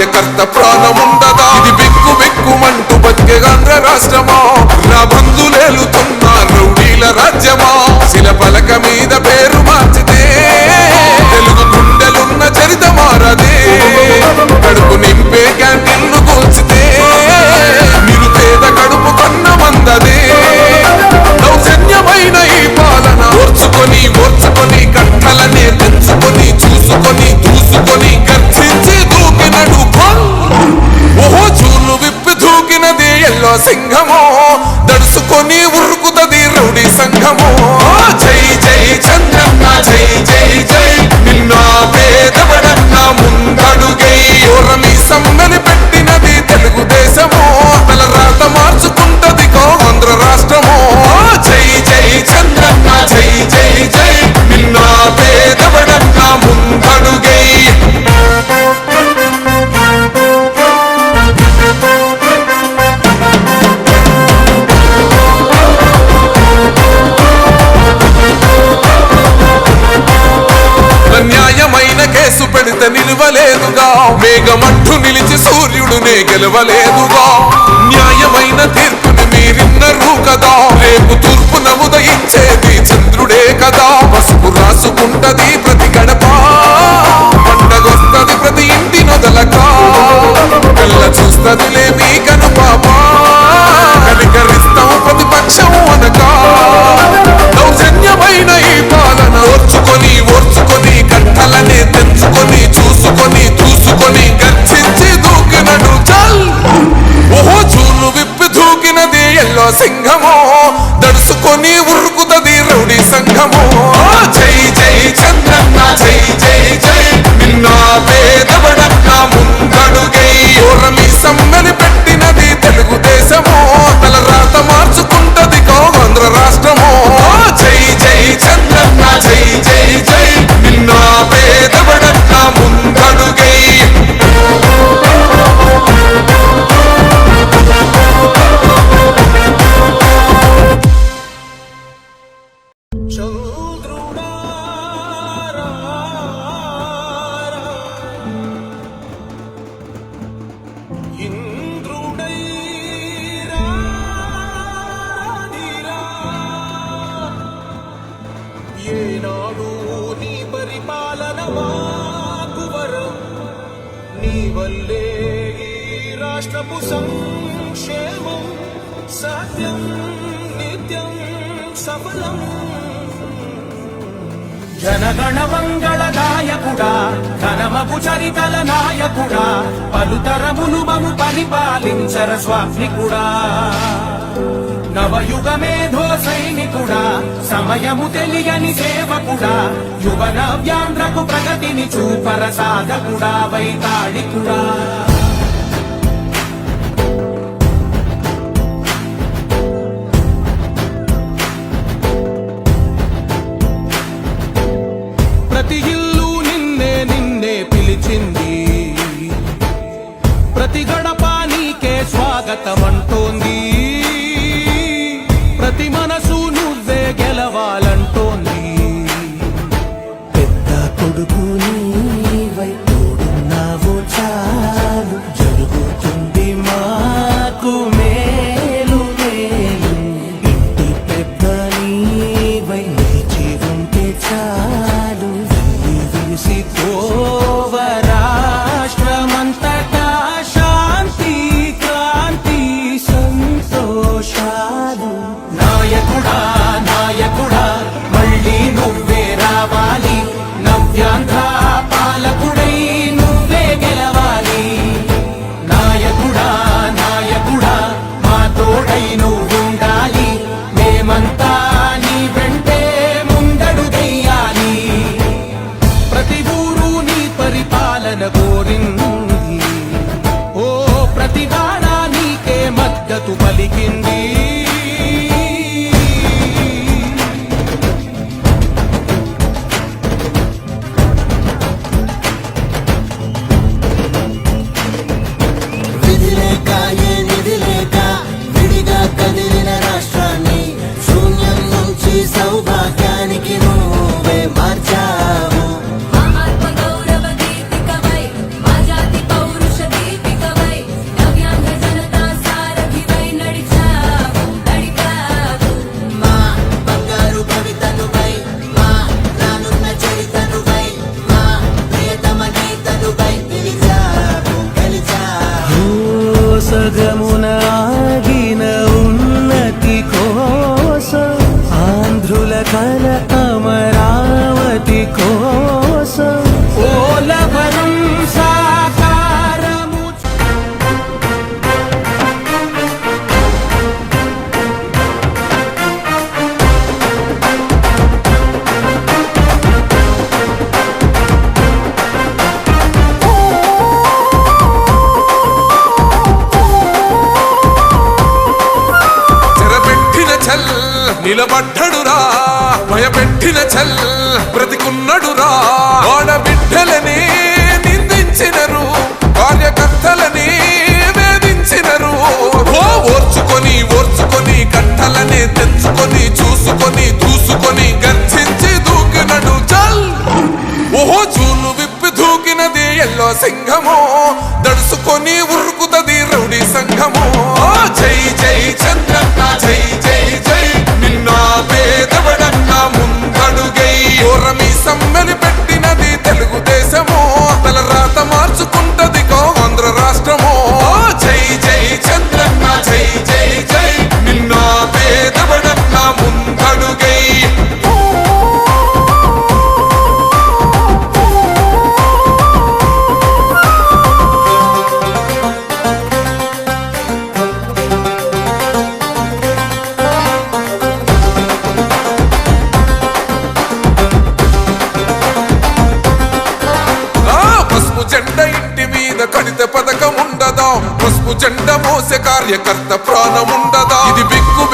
కార్యకర్త ప్రాణముండదా ఇది బిక్కు బిక్కుమంటూ బతికే గంగ రాష్ట్రమా? 你看我。న్యాయమే గెలవలేదుగా. న్యాయమైన తీర్పుని మీరిన్నరు కదా. రేపు తూర్పు నముదయించేది చంద్రుడే కదా. పసుపు రాసుకుంటది విష్ణపు సంక్షేమం సత్యం నిత్యం సఫలం. జనగణ మంగళ నాయకుడా ఘనమపు చరితల నాయకుడా పలుతరములు మము పరిపాలించర స్వామికుడా నవయుగ మేధో సైనికుడా సమయము తెలియని సేవకుడా యువన వ్యాంధ్రకు ప్రగతిని చూపర సాధకుడా వైతాళికుడా. గెలవాలంటోంది. పెద్ద కొడుకు నీవై తోడున్నావు చాలు. జరుగుతుంది మాకు మేలు మేలు. ఇంటి పెద్ద నిలబడ్డడురా భయపెట్టిన చల్ బ్రతికున్నడురా. ఆడబిడ్డలని నిందించినరు కార్యకర్తలని వేధించినరు. ఓర్చుకొని ఓర్చుకొని కట్టలని తెంచుకొని చూసుకొని దూసుకొని గర్జించి దూకినడు చల్ ఓహో చూలు విప్పి దూకినది ఎల్లో సింహము పథకం మోసే కార్యకర్త ప్రాణముండదా? ఇది బిక్కు బిక్కు